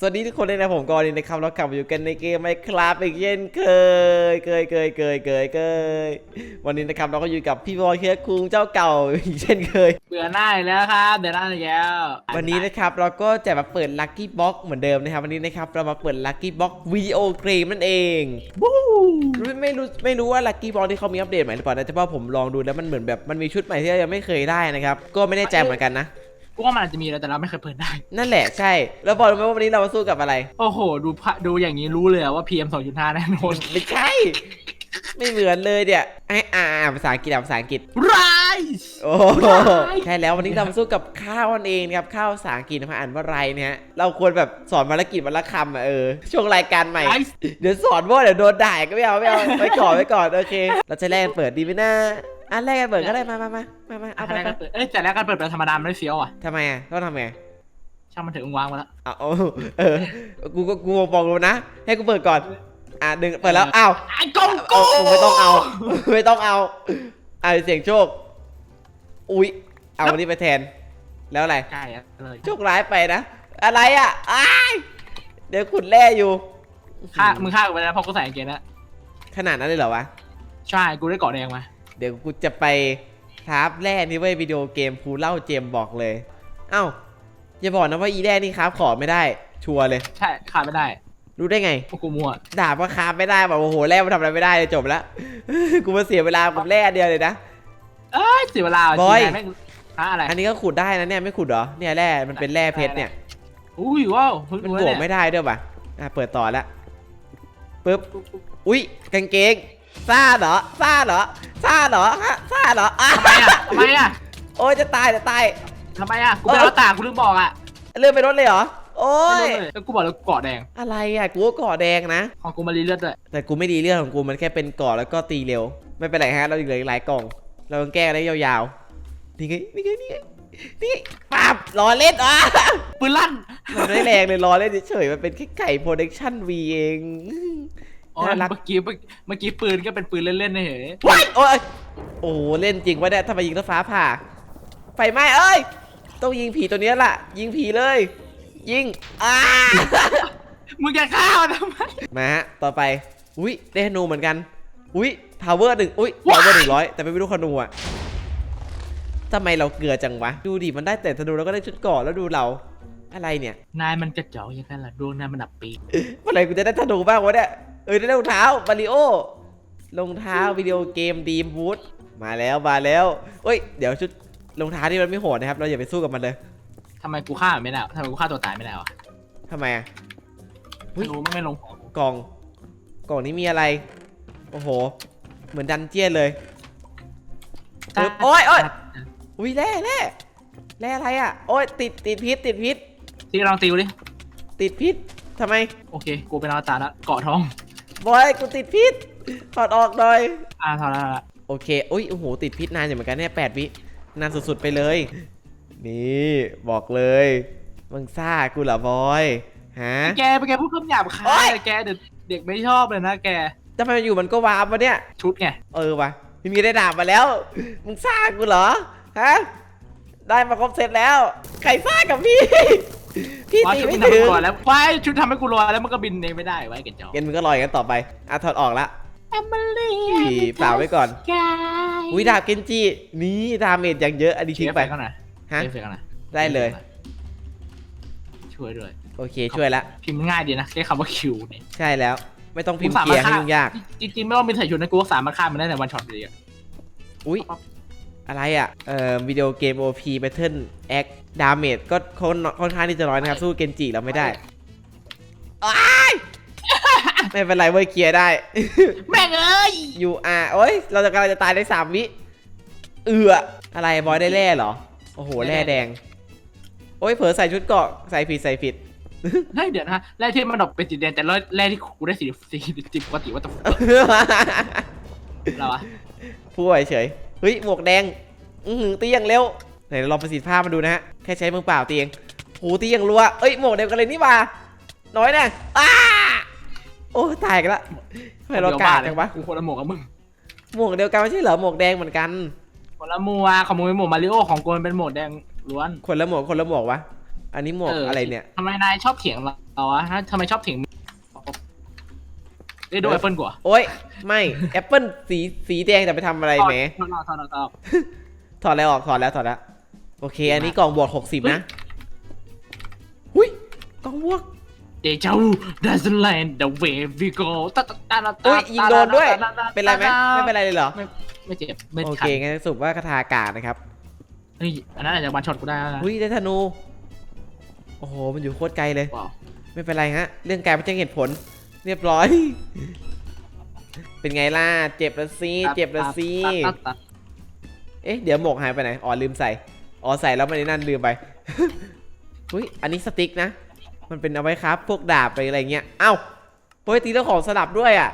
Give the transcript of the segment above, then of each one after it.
สวัสดีทุกคนเลยนะผมกอนีนะครับเรากลับมาอยู่กันในเกมไมคลาสอีกเช่นเคยเคยเคยเคยเคยเคยวันนี้นะครับเราก็อยู่กับพี่บอยเคียคุงเจ้าเก่าอีกเช่นเคยเบื่อหน้าอีกแล้วครับเบื่อหน้าอีกแล้ววันนี้นะครับเราก็จะมาเปิดลัคกี้บ็อกเหมือนเดิมนะครับวันนี้นะครับเรามาเปิดลัคกี้บ็อกวิดีโอเกมนั่นเองวู้ไม่ไม่รู้ไม่รู้ว่าลัคกี้บ็อกที่เขามีอัปเดตใหม่หรือเปล่านะแต่ว่าผมลองดูแล้วมันเหมือนแบบมันมีชุดใหม่ที่เรายังไม่เคยได้นะครับก็ไม่แน่ใจเหมือนกันนะ กูว่ามันอาจจะมีแล้วแต่เราไม่เคยเปิดได้ นั่นแหละใช่ แล้วบอกรู้ไหมว่าวันนี้เรามาสู้กับอะไร โอ้โห ดูพะดูอย่างนี้รู้เลยอะว่า PM 2.5แน่นอนไม่ใช่ ไม่เหมือนเลยเนี่ยไอ้อ่าอ่าภาษาอังกฤษอะภาษาอังกฤษไรโอ้โหไรใช่แล้ววันนี้เรามาสู้กับข้าวนั่นเองนะครับข้าวภาษาอังกฤษนะอ่านว่าไรเนี่ยฮะเราควรแบบสอนภารกิจวันละคำอะเออช่วงรายการใหม่ไอเดี๋ยวสอนว่าเดี๋ยวโดนด่าก็ไม่เอาไม่เอาไว้ก่อนไว้ก่อนโอเค เราจะแลกกันเปิดดีไหมนะ อะแลกกันเปิดก็ได้มามามามามาเอาเอาไปไปไปเปิดเอ้ยแต่แล้วการเปิดแบบธรรมดามันไม่เฟี้ยวอะทำไมอะต้องทำไงช่างมันเถอะมึงวางมาแล้วเอาเอาเออกูก็กูบอกกูนะ ให้กูเปิดก่อน อะดึงเปิดแล้วอ้าวไอ้กงเอากูไม่ต้องเอา ไม่ต้องเอาอะเสียงโชค อุ๊ยเอาวันนี้ไปแทน แล้วอะไร ใช่อะเลยโชคร้ายไปนะ อะไรอะอ้ายเดี๋ยวขุดแร่อยู่ ฆ่ามึงฆ่ากูไปแล้วเพราะกูใส่กางเกงนะขนาดนั้นเลยเหรอวะ ใช่กูได้เกาะแดงมา เดี๋ยวกูจะไปทราฟแร่นี่เว้ยวิดีโอเกมภูเล่าเจมบอกเลย เอ้าอย่าบอกนะว่าอีแร่นี่ครับขอไม่ได้ ชัวร์เลย ใช่ขาดไม่ได้รู้ได้ไง พวกกูมั่วด่าว่าคราฟไม่ได้บอกโอ้โหแร่มันทำอะไรไม่ได้เลยจบแล้ว กูมาเสียเวลากับแร่เดียวเลยนะ เอ้ยเสียเวลาบอยจริงๆแม่งหาอะไร อันนี้ก็ขุดได้นะเนี่ยไม่ขุดเหรอเนี่ยแร่มันเป็นแร่เพชรเนี่ยอุ้ยว้าวเพิ่งมันรู้บวกเนี่ยไม่ได้ด้วยป่ะอะเปิดต่อละปึ๊บอุ๊ยกางเกง ซ่าเหรอซ่าเหรอซ่าเหรอฮะซ่าเหรออะทำไมอะทำไมอะโอ้ยจะตายจะตาย ทำไมอะกูเป็นรถตากกูลืมบอกอะเลื่อนไปรถเลยเหรอ โอ้ยไม่รู้เลยแล้วกูบอกแล้วกูเกาะแดง อะไรอะ กูก็ก่อแดงนะ ของกูมารีเลือดด้วยแต่กูไม่ดีเรื่องของกูมันแค่เป็นก่อแล้วก็ตีเร็ว ไม่เป็นไรฮะ เราเหลืออีกหลายกล่อง เราต้องแก้ได้ยาวๆ นี่ไง นี่ไง นี่ไง นี่ไงปั๊บรอเล่นอะ ปืนลั่นมันไม่แรงเลยรอเล่นเฉยๆมันเป็นแค่ไก่โปรดักชั่นวีเอง อ๋อน่ารัก เมื่อกี้เมื่อเมื่อกี้ปืนก็เป็นปืนเล่นๆนะเฮ้ยว้ายโอ้ยโอ้โหเล่นจริงวะเนี่ยทำไมยิงแล้วฟ้าผ่า ไฟไหม้เอ้ย ต้องยิงผีตัวเนี้ยล่ะ ยิงผีเลย ยิงอ้า มึงจะฆ่ามันทำไม มาฮะ ต่อไป อุ้ยได้ธนูเหมือนกัน อุ้ยทาวเวอร์หนึ่งอุ้ยทาวเวอร์หนึ่งร้อยแต่ไม่รู้ธนูอะทำไมเราเกลือจังวะ ดูดิ มันได้แต่ธนูแล้วก็ได้ชุดเก่อนแล้วดูเรา อะไรเนี่ย นายมันกระจอกอย่างนั้นล่ะดวงนายมันดับปีกเมื่อไหร่กูจะได้ธนูบ้างวะเนี่ย เออได้รองเท้าบาริโอรองเท้าวิดีโอเกมดีมบูทมาแล้วมาแล้วเอ้ยเดี๋ยวชุดรองเท้าที่มันไม่โหดนะครับ เราอย่าไปสู้กับมันเลยทำไมกูฆ่ามันไม่ได้วะทำไมกูฆ่าตัวตายไม่ได้วะทำไมอะอุ๊ไม่ยรู้มันไม่ลงหัวกูกล่อง กล่องนี้มีอะไร โอ้โห เหมือนดันเจียนเลยปึ๊บโอ๊ยโอ๊ยอุ้ยแร่แร่แร่อะไรอะโอ้ยติดติดพิษติดพิษที่ลองติวดิติดพิษทำไม โอเค กูเป็นอวตารแล้วเกาะทอง บอยกูติดพิษถอดออกหน่อย อ่าเท่านั้นละโอเคอุ้ยโอ้โหติดพิษนานอยู่เหมือนกันเนี่ยแปดวินานสุดๆไปเลย นี่บอกเลยมึงซ่ากูเหรอบอยฮะ แกไปแกพูดคำหยาบคาโอ๊ยยอะแกเด็กเด็กไม่ชอบเลยนะแก ทำไมมันอยู่มันก็วาร์ปวะเนี่ย ชุดไง เออวะพี่มีได้ดาบมาแล้ว มึงซ่ากูเหรอ ฮะ ได้มาครบเสร็จแล้ว ใครซ่ากับพี่ พี่ว่าตีชุดไม่มึงทำให้ถึงกูลอยแล้วว้ายชุดทำให้กูลอยแล้วมันก็บินเองไม่ได้ไว้กระจอกเกนมึงก็ลอยกันต่อไปอะถอดออกละแอมเบอรี่พี่เปล่าไว้ก่อนกายอุ้ยดาบเกนจินี่ดาเมจอย่างเยอะอันนี้ทิ้ทิ้งงไปไปก่อนนะฮะ เฟกก่อนนะได้เลย ช่วยด้วย โอเคช่วยละ พิมพ์ง่ายดีนะแค่คำว่าคิวเนี่ยใช่แล้ว ไม่ต้องพิมพ์กูสาเคลีมารยถร์ให้ฆ่ายุ่งยาก จริงๆไม่ต้องมีใส่ชุดนะกูก็สามารถฆ่ามันได้ในวันช็อตเลยอะ อุ้ยอะไรอะ เอ่อวิดีโอเกม OP Battle Act Damage ก็ค่อนค่อนข้างที่จะน้อยนะครับ สู้เกนจิเราไม่ได้อ้ายไม่เป็นไรเว้ยเคลียร์ได้ แม่งเอ้ย you are โอ้ยเราจะกำลังจะตายได้สามวิ เอืออะไรบอยได้แร่เหรอ โอ้โหแร่แดง โอ้ยเผลอใส่ชุดเกราะใส่ผิดใส่ผิดเฮ้ยเดี๋ยวนะแร่ที่มันดอกเป็นสีแดงแต่แร่ที่กูได้สีสีสีปกติว่าตัวเราอะพูดเฉยๆเฮ้ยหมวกแดง อือหือตีอย่างเร็วไหนเราลองประสิทธิภาพมาดูนะฮะ แค่ใช้มือเปล่าตีเองโหตีอย่างรัวเอ้ยหมวกเดียวกันเลยนี่หว่าน้อยแน่อ้าโอ้ตายกันละทำไมเรากาดจังวะกูคนละหมวกกับมึงหมวกเดียวกันไม่ใช่เหรอหมวกแดงเหมือนกันคนละหมวกของมึงเป็นหมวกมาริโอของกูมันเป็นหมวกแดงล้วนคนละหมวกคนละหมวกวะอันนี้หมวกอะไรเนี่ยทำไมนายชอบเถียงเราวะฮะทำไมชอบเถียงเอ้ยดูแอปเปิลกว่าโอ้ยไม่แอปเปิลสีสีแดงแต่ไปทำอะไรแหมถอดถอดถอดถอดถอดแล้วออกถอดแล้วถอดแล้ว โอเค อันนี้กล่องบวกหกสิบนะหุ้ยกล่องบวก เดจาวู doesn't land the way we go ตะตะตะตะอุ้ยยิงโดนด้วยตะตะตะเป็นไรไหมไม่เป็นไรเลยเหรอ ไม่ไม่เจ็บ ไม่โอขัเคดงั้นสรุปว่าคาถากาดนะครับ เฮ้ยอันนั้นอาจจะวันช็อตกูได้แล้วนะหุ้ยได้ธนู โอ้โห มันอยู่โคตรไกลเลย ว้าวไม่เป็นไรฮะ เรื่องการไม่ใช่เหตุผล เรียบร้อย เป็นไงล่ะ เจ็บละซีเจ็บละซีตัดตัดตัด เอ๊ะ เดี๋ยวหมวกหายไปไหน อ๋อลืมใส่ อ๋อใส่แล้วม่ได้นั่นลืมไปหุ้ยอันนี้สติ๊กนะ มันเป็นเอาไว้ครับ พวกดาบไปอะไรเงี้ย เอ้าโอ้ยตีแล้วของสลับด้วยอะ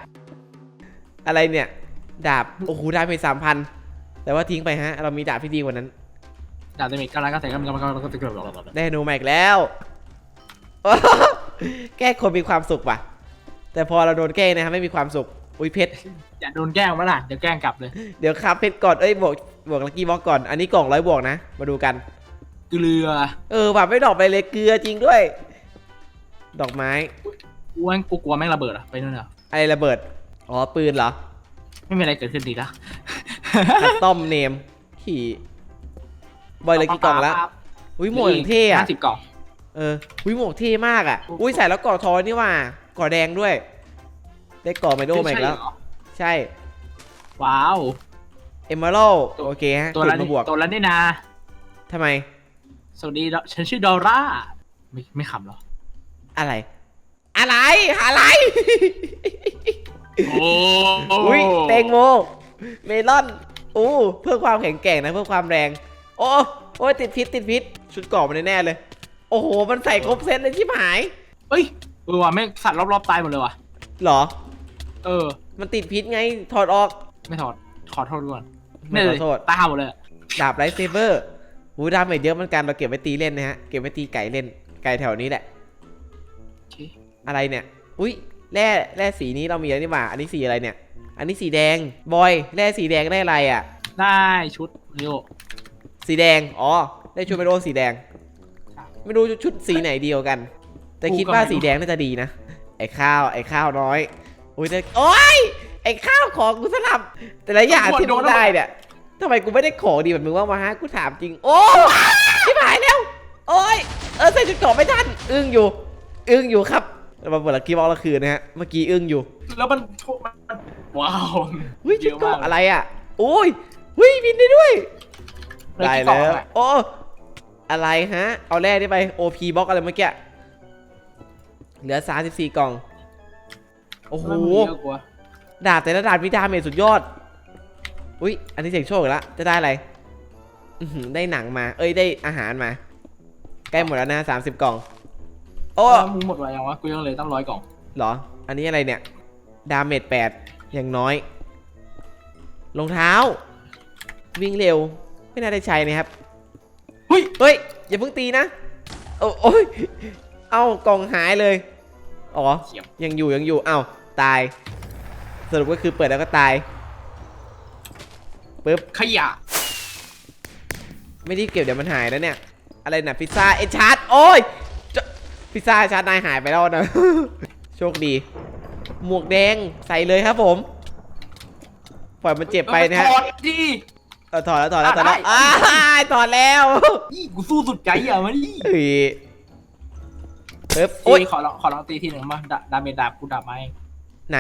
อะไรเนี่ย ดาบ โอ้โหไดาบไปสามพัน แต่ว่าทิ้งไปฮะ เรามีดาบที่ดีกว่านั้น ดาบเดมิกำลังก็ใส่กำลังกำลังกำลังก็ติดกระบอกได้หนูใหม่อีกแล้ว แก้คนมีความสุขว่ะ แต่พอเราโดนแก้นะครับไม่มีความสุข อุ้ยเพชร อย่าโดนแกล้งมาล่ะเดี๋ยวแกล้งกลับเลยเดี๋ยวครับเพชรก่อน เอ้ยบวกบวกลักกี้บล็อกก่อน อันนี้กล่องร้อยบวกนะ มาดูกัน เกลือเออแบบไม่ดอกไปเลยเกลือจริงด้วย ดอกไม้ กูว่ากูกลัวแม่งระเบิดอะไปนู่นเหรออะไรระเบิด อ๋อ ปืนเหรอ ไม่มีอะไรเกิดขึ้นดีละคัสตอมเนม ขี่บอยเลยกี่กล่องแล้วอุ้ยหมวกอย่างเท่อะห้าสิบกล่อง เอออุ้ยหมวกเท่มากอะอุ้ยใส่แล้วก่อทอยนี่ว่าก่อแดงด้วย ได้ก่อไมโดมาอีกแล้ว ใช่เหรอใช่ว้าว เอมเมอรัลตัวโอเคฮะตัวขุดละมาบวกตัวละนี่นาทำไม สวัสดีดอฉันชื่อดอร่า ไม่ไม่ขำเหรอ อะไร อะไร อะไร โอ้อุ้ยแตงโม เมลอน อู้ เพื่อความแข็งแกร่งนะ เพื่อความแรง โอ้ โอ้ยติดพิษติดพิษ ชุดเกราะมันแน่ๆเลย โอ้โห มันใส่ครบเซตเลยชิบหาย เอ้ยเออว่ะแม่งสัตว์รอบๆตายหมดเลยว่ะเหรอ เออ มันติดพิษไง ถอดออก ไม่ถอด ขอโทษก่อนไม่ขอโทษ ตายหมดเลยอะดาบไรเซเบอร์หูดาเมจเยอะเหมือนกันเราเก็บไว้ตีเล่นนะฮะ เก็บไว้ตีไก่เล่น ไก่แถวนี้แหละโอเคอะไรเนี่ย อุ้ยแร่แร่สีนี้เรามีแล้วนี่หว่า อันนี้สีอะไรเนี่ย อันนี้สีแดง บอย แร่สีแดงได้อะไรอะ ได้ชุดเรียวสีแดง อ๋อ ได้ชุดเมโลสีแดง ไม่รู้ชุดสีไหนดีกว่ากัน แต่คิดว่าสีแดงน่าจะดีนะ ไอ้ข้าว ไอ้ข้าวน้อย อุ้ยแต่โอ๊ยไอ้ข้าวของกูสลับ แต่ละอย่างที่มึงได้เนี่ยทำไมกูไม่ได้ของดีเหมือนมึงว่าวะฮะกูถามจริง โอ้ชิบหายแล้ว โอ้ยเออใส่ชุดเกราะไม่ทันอึ้งอยู่ อึ้งอยู่ครับเรามาเปิดลักกี้บอลละคืนนะฮะเมื่อกี้อึ้งอยู่ แล้วมันโชคมันว้าวอุ้ยชุดเกราะลอะไรอะโอ้ยอุ้ยบินได้ด้วยเลยได้กี่กล่องแล้วอะโอ้อะไรฮะ เอาแร่นี่ไป OP บล็อกอะไรเมื่อกี้เหลือ 34 กล่อง โอ้โหทำไมมันเยอะกว่าดาบแต่ละดาบมีดาเมจสุดยอด อุ้ย อันนี้เสียงโชคอีกแล้วจะได้อะไรอื้อหือได้หนังมา เอ้ย ได้อาหารมา ใกล้หมดแล้วนะ30กล่อง โอ้มึงหมดไวยังวะ กูยังเหลยตั้งร้อยกล่อง เหรอ อันนี้อะไรเนี่ย ดาเมจ8อย่างน้อย รองเท้า วิ่งเร็ว ไม่น่าได้ใช้นะครับ เฮ้ย เฮ้ย อย่าเพิ่งตีนะ โอ้โอ้ยเอ้ากล่องหายเลย อ๋อเฉียบยังอยู่ยังอยู่ เอ้า ตาย สรุปก็คือเปิดแล้วก็ตายปึ๊บขยะ ไม่ได้เก็บเดี๋ยวมันหายแล้วเนี่ย อะไรนะพิซซ่าเอชาร์ดโอ้ยจะพิซซ่าเอชาร์ดนายหายไปแล้วนะ โชคดี หมวกแดงใส่เลยครับผม ปล่อยมันเจ็บไปนะฮะถอดดิเออถอดแล้วถอดแล้วถอดแล้วอะอ้ายถอดแล้วอีกูสู้สุดใจอะมาดิเฮ้ยปึ๊บโอ้โอ้ยยขอลองขอลองตีทีหนึ่งมาดาดาเมจดาบกูดาบไม้ ไหน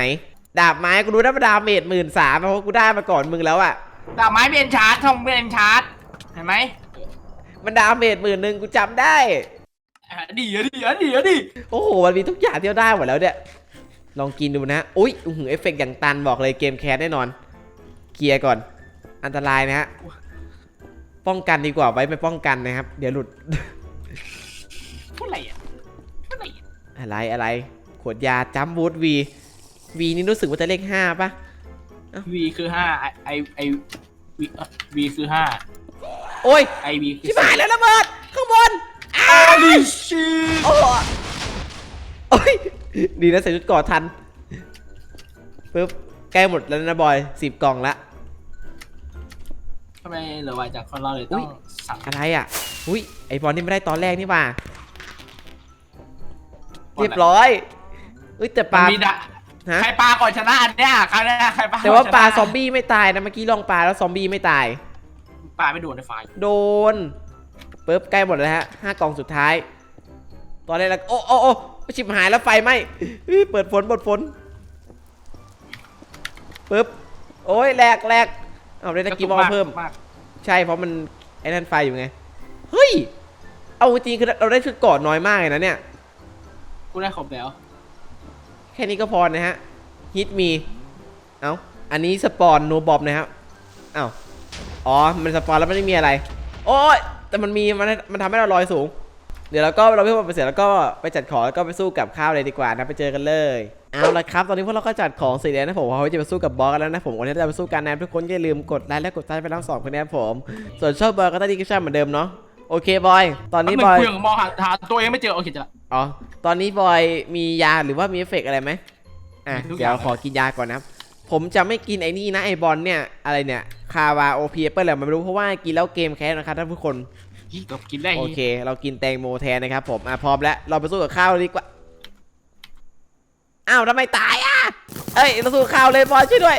ดาบไม้กูรู้ได้ว่าดาเมจหมื่นสามเพราะกูได้มาก่อนมึงแล้วอะดาบไม้เป็นชาร์จทำเป็นชาร์จเห็นไหมมันดาเมจหมื่นหนึ่งกูจำได้อะดีอะดีอะดีอะดีโอ้โหมันมีทุกอย่างที่เราได้หมดแล้วเนี่ยลองกินดูนะอุ้ยอื้อหือเอฟเฟกต์อย่างตันบอกเลยเกมแคสแน่นอนเคลียร์ก่อน อันตรายนะฮะป้องกันดีกว่าไว้ไม่ป้องกันนะครับ เดี๋ยวหลุดพูดอะไรอะพูดอะไรอะอะไรอะไร ขวดยาจัมบูทวี วีนี่รู้สึกว่าจะเลขห้าปะวีคือห้าไอไอไอวีวีคือห้าโอ้ยไอวีคือชิบหายแล้วระเบิด ข้างบนอ้าอาลิชีโอ้โหโอ้ย ดีนะใส่ชุดเก่อทันปึ๊บใกล้หมดแล้วนะบอยสิบกล่องละ ทำไมเหลือไวจากคนเราเลยต้องสั่งอะไรอะ อุ้ยไอบอลนี่ไม่ได้ตอนแรกนี่หว่า เรียบร้อยเอ้ยแต่ปมัลานมีดะ ฮะ ใครปลาก่อนชนะอันเนี้ยครั้งเนี้ยใครปลาแต่ว่าปลาก่นชนะซอมบี้ไม่ตายนะเมื่อกี้ลองปลาแล้วซอมบี้ไม่ตาย ปลาไม่โดนในไฟโดนปึ๊บใกล้หมดแล้วฮะห้ากล่องสุดท้าย ตอนแรกแล้วโอ้โอ้โอ้ชิบหายแล้วไฟไหม้เฮ้ยเปิดฝนเปิดฝนปึ๊บโอ้ยแหลกแหลกเอาได้ตะกี้บอลเพิ่มมากใช่เพราะมันไอ้นั่นไฟอยู่ไง เฮ้ย เอาจริงๆคือเราได้ชุดเกราะน้อยมากเลยนะเนี่ย กูได้ครบแล้ว แค่นี้ก็พอนะฮะฮิตมี เอ้าอันนี้สปอนโนบอบนะครับเอ้าอ๋อ มันสปอนแล้วไม่ได้มีอะไร โอ้ยแต่มันมีมันมันทำให้เราลอยสูง เดี๋ยวเราก็เราเพิ่มไปเสร็จแล้วก็ไปจัดของแล้วก็ไปสู้กับข้าวเลยดีกว่านะไปเจอกันเลยเอาละครับ ตอนนี้พวกเราก็จัดของเสร็จแล้วนะผมว่าเราจะไปสู้กับบอสกันแล้วนะผมวันนี้เราจะไปสู้กันนะทุกคนอย่าลืมกดไลค์และกดซับไปทั้งสองคนนะผม ส่วนชอบบอยก็ต้องดีกิชั่นเหมือนเดิมเนาะโอเคบอย ตอนนี้บอยกูยังมองหาหาตัวเองไม่เจอโอเคจ้ะ อ๋อ ตอนนี้บอยมียาหรือว่ามีเอฟเฟกต์อะไรไหมอะ มีทุกเดี๋ยวอย่างขอกินยาก่อนนะครับ ผมจะไม่กินไอ้นี่นะไอบอลเนี่ย อะไรเนี่ย คาวาโอพีเปิลอะไรไม่รู้เพราะว่ากินแล้วเกมแคสนะครับท่านผู้คนยี่กับกินได้โอเค เรากินแตงโมแทนนะครับผม อะพร้อมแล้ว เราไปสู้กับข้าวดีกว่า อ้าวทำไมตายอะ เอ้ยเราสู้กับข้าวเลยบอยช่วยด้วย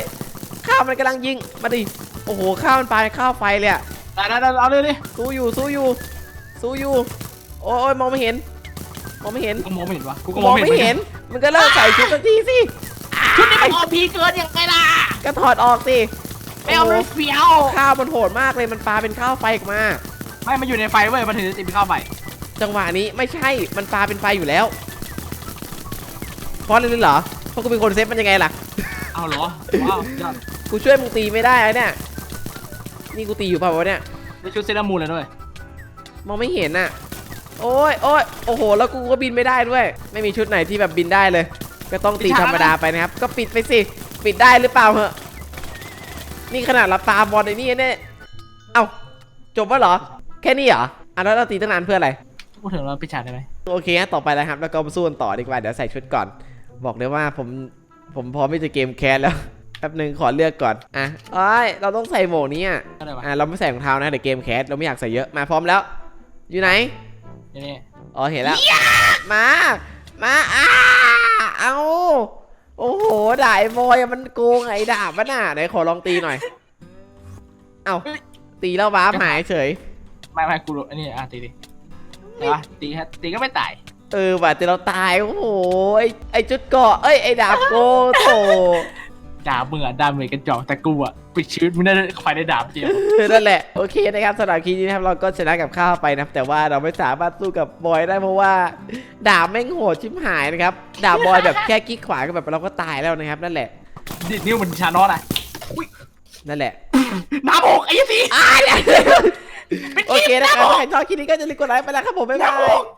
ข้าวมันกำลังยิง มาดิ โอ้โห ข้าวมันปลาเป็นข้าวไฟเลยอะ ได้ได้ได้เอาเลยดิสู้อยู่สู้อยู่สู้อยู่ โอ้ยมองไม่เห็น มองไม่เห็น กูมองไม่เห็นวะกูก็มองไม่เห็นมันก็เลิกใส่ชุดสักทีสิ ชุดนี้มันออพีเกินยังไงล่ะก็ถอดออกสิไม่เอาโโหมันเฟี้ยว ข้าวมันโหดมากเลย มันปลาเป็นข้าวไฟออกมา ไม่มันอยู่ในไฟเว้ยมันถึงจะติดเป็นข้าวไฟจังหวะนี้ไม่ใช่ มันปลาเป็นไฟอยู่แล้ว เพราะอะไรรู้เหรอ เพราะกูเป็นคนเซฟมันยังไงล่ะ เอาเหรอว้าวยอดกูช่วยมึงตีไม่ได้อะเนี่ย นี่กูตีอยู่เปล่าวะเนี่ย ได้ชุดเซรามูนเลยด้วยมองไม่เห็นน่ะ โอ้ยโอ้ยโอ้โห แล้วกูก็บินไม่ได้ด้วย ไม่มีชุดไหนที่แบบบินได้เลย ก็ต้องตีธรรมดาไปนะครับ ก็ปิดไปสิ ปิดได้หรือเปล่าเหอะนี่ขนาดเราตามบอลในนี่เนี่ย เอ้า จบแล้วเหรอ แค่นี้เหรอ อะแล้วเราตีตั้งนานเพื่ออะไร พูดถึงเราไปฉายได้ไหมโอเคฮะต่อไปแล้วครับ แล้วก็มาสู้กันต่อดีกว่า เดี๋ยวใส่ชุดก่อน บอกเลยว่าผม ผมพร้อมที่จะเกมแคสแล้วแป๊บหนึ่งขอเลือกก่อน อะเอ้ยเราต้องใส่หมวกนี้อะ อะไรวะ อะเราไม่ใส่รองเท้านะเดี๋ยวเกมแคสเราไม่อยากใส่เยอะ มาพร้อมแล้ว อยู่ไหนอย่าง นี้อ๋อเห็นแล้ว มา มาอ้าเอาโอ้โหด่าไอ้บอยอะมันโกงไอ้ดาบมันน่ะไหนขอลองตีหน่อย เอาตีแล้วว้าร์ปหายเฉย ไม่ไม่กูรู้อันนี้อะตีดิเดี๋ยววะตีฮะตีก็ไม่ตายเออว่ะแต่เราตาย โอ้โหไอ้ไอ้จุดเกาะเอ้ยไอ้ดาบโกงโถ ด่ามึงอะด่าเหมือนกันจอกแต่กูอะปิดชีวิตมึงได้ไฟได้ดาบเจียวเออนั่นแหละโอเคนะครับสำหรับคลิปนี้นะครับเราก็ชนะกับข้าวไปนะครับแต่ว่าเราไม่สามารถสู้กับบอยได้เพราะว่า ดาบแม่งโหดชิบหายนะครับดาบบอยแบบแค่กิ๊กขวาก็แบบเราก็ตายแล้วนะครับนั่นแหละดิดนิ้วมันชานอสอะนั่นแหละน้ำหกไอ้ยี่สิอ่าเนี่ยโอเคนะครับถ้าใครชอบคลิปนี้ก็จะรีบกดไลค์ไปแล้วครับผมบ๊ายบาย